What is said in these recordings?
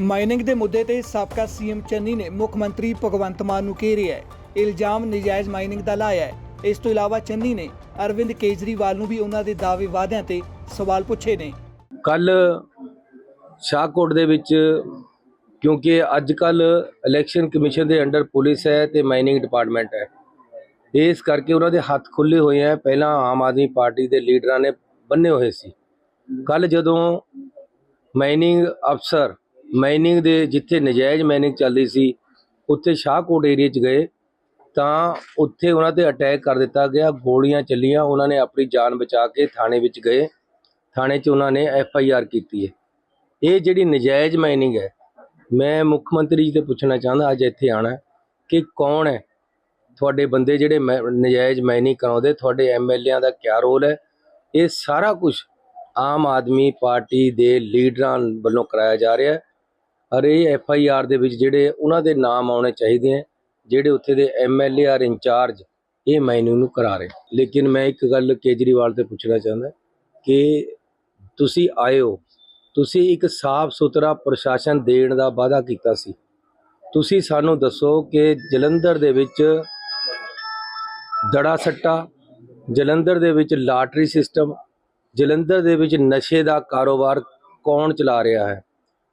Mining ਦੇ ਮੁੱਦੇ ਤੇ ਸਾਬਕਾ ਸੀਐਮ ਚੰਨੀ ਨੇ ਮੁੱਖ ਮੰਤਰੀ ਭਗਵੰਤ ਮਾਨ ਨੂੰ ਘੇਰਿਆ ਹੈ। ਇਲਜ਼ਾਮ ਨਜਾਇਜ਼ ਮਾਈਨਿੰਗ ਦਾ ਲਾਇਆ ਹੈ। ਇਸ ਤੋਂ ਇਲਾਵਾ ਚੰਨੀ ਨੇ ਅਰਵਿੰਦ ਕੇਜਰੀਵਾਲ ਨੂੰ ਵੀ ਉਹਨਾਂ ਦੇ ਦਾਅਵੇ ਵਾਅਦਿਆਂ ਤੇ ਸਵਾਲ ਪੁੱਛੇ ਨੇ। ਕੱਲ ਸ਼ਾਹਕੋਟ ਦੇ ਵਿੱਚ, ਕਿਉਂਕਿ ਅੱਜ ਕੱਲ ਇਲੈਕਸ਼ਨ ਕਮਿਸ਼ਨ ਦੇ ਅੰਡਰ ਪੁਲਿਸ ਹੈ ਤੇ ਮਾਈਨਿੰਗ ਡਿਪਾਰਟਮੈਂਟ ਹੈ। ਇਸ ਕਰਕੇ ਉਹਨਾਂ ਦੇ ਹੱਥ ਖੁੱਲੇ ਹੋਏ ਆ ਪਹਿਲਾਂ ਆਮ ਆਦਮੀ ਪਾਰਟੀ ਦੇ ਲੀਡਰਾਂ ਨੇ ਬੰਨੇ ਹੋਏ ਸੀ। ਕੱਲ ਜਦੋਂ ਮਾਈਨਿੰਗ ਅਫਸਰ ਮਾਈਨਿੰਗ ਦੇ ਜਿੱਥੇ ਨਜਾਇਜ਼ ਮਾਈਨਿੰਗ ਚੱਲਦੀ ਸੀ, ਉੱਥੇ ਸ਼ਾਹਕੋਟ ਏਰੀਆ 'ਚ ਗਏ, ਤਾਂ ਉੱਥੇ ਉਹਨਾਂ ਤੇ ਅਟੈਕ ਕਰ ਦਿੱਤਾ ਗਿਆ, ਗੋਲੀਆਂ ਚੱਲੀਆਂ, ਉਹਨਾਂ ਨੇ ਆਪਣੀ ਜਾਨ ਬਚਾ ਕੇ ਥਾਣੇ ਵਿੱਚ ਗਏ, ਥਾਣੇ 'ਚ ਉਹਨਾਂ ਨੇ ਐਫ ਆਈ ਆਰ ਕੀਤੀ ਹੈ। ਇਹ ਜਿਹੜੀ ਨਜਾਇਜ਼ ਮਾਈਨਿੰਗ ਹੈ, ਮੈਂ ਮੁੱਖ ਮੰਤਰੀ ਜੀ ਤੇ ਪੁੱਛਣਾ ਚਾਹੁੰਦਾ, ਅੱਜ ਇੱਥੇ ਆਣਾ ਕਿ ਕੌਣ ਹੈ? ਤੁਹਾਡੇ ਬੰਦੇ ਜਿਹੜੇ ਮੈ- ਨਜਾਇਜ਼ ਮਾਈਨਿੰਗ ਕਰਾਉਂਦੇ, ਤੁਹਾਡੇ ਐਮਐਲਏਆਂ ਦਾ ਕੀ ਰੋਲ ਹੈ? ਇਹ ਸਾਰਾ ਕੁਝ ਆਮ ਆਦਮੀ ਪਾਰਟੀ ਦੇ ਲੀਡਰਾਂ ਵੱਲੋਂ ਕਰਾਇਆ ਜਾ ਰਿਹਾ ਹੈ। ਔਰ ਇਹ ਐਫ ਆਈ ਆਰ ਦੇ ਵਿੱਚ ਜਿਹੜੇ ਉਹਨਾਂ ਦੇ ਨਾਮ ਆਉਣੇ ਚਾਹੀਦੇ ਹੈ ਜਿਹੜੇ ਉੱਥੇ ਦੇ ਐਮਐਲਏ ਆਰ ਇੰਚਾਰਜ, ਇਹ ਮਾਈਨਿੰਗ ਨੂੰ ਕਰਾ ਰਹੇ। ਲੇਕਿਨ ਮੈਂ ਇੱਕ ਗੱਲ ਕੇਜਰੀਵਾਲ ਤੇ ਪੁੱਛਣਾ ਚਾਹੁੰਦਾ ਕਿ ਤੁਸੀਂ ਆਏ ਹੋ ਤੁਸੀਂ ਇੱਕ ਸਾਫ਼ ਸੁਥਰਾ ਪ੍ਰਸ਼ਾਸਨ ਦੇਣ ਦਾ ਵਾਅਦਾ ਕੀਤਾ ਸੀ। ਤੁਸੀਂ ਸਾਨੂੰ ਦੱਸੋ ਕਿ ਜਲੰਧਰ ਦੇ ਵਿੱਚ ਦੜਾ ਸੱਟਾ, ਜਲੰਧਰ ਦੇ ਵਿੱਚ ਲਾਟਰੀ ਸਿਸਟਮ, ਜਲੰਧਰ ਦੇ ਵਿੱਚ ਨਸ਼ੇ ਦਾ ਕਾਰੋਬਾਰ ਕੌਣ ਚਲਾ ਰਿਹਾ ਹੈ?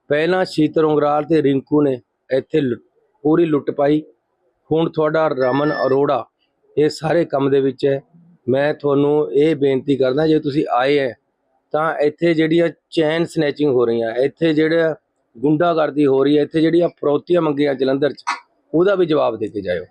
ਪਹਿਲਾਂ ਸ਼ੀਤਲ ਉਂਗਰਾਲ ਤੇ ਰਿੰਕੂ ਨੇ ਇੱਥੇ ਲੁ- ਪੂਰੀ ਲੁੱਟ ਪਾਈ। ਹੁਣ ਤੁਹਾਡਾ ਰਮਨ ਅਰੋੜਾ, ਇਹ ਸਾਰੇ ਕੰਮ ਦੇ ਵਿੱਚ ਹੈ। ਮੈਂ ਤੁਹਾਨੂੰ ਇਹ ਬੇਨਤੀ ਕਰਦਾ, ਜੇ ਤੁਸੀਂ ਆਏ ਹੈ ਤਾਂ ਇੱਥੇ ਜਿਹੜੀਆਂ ਚੈਨ ਸਨੈਚਿੰਗ ਹੋ ਰਹੀਆਂ, ਇੱਥੇ ਜਿਹੜਾ ਗੁੰਡਾਗਰਦੀ ਹੋ ਰਹੀ ਹੈ, ਇੱਥੇ ਜਿਹੜੀਆਂ ਫਰੋਤੀਆਂ ਮੰਗੀਆਂ ਜਲੰਧਰ 'ਚ, ਉਹਦਾ ਵੀ ਜਵਾਬ ਦੇ ਕੇ ਜਾਇਓ।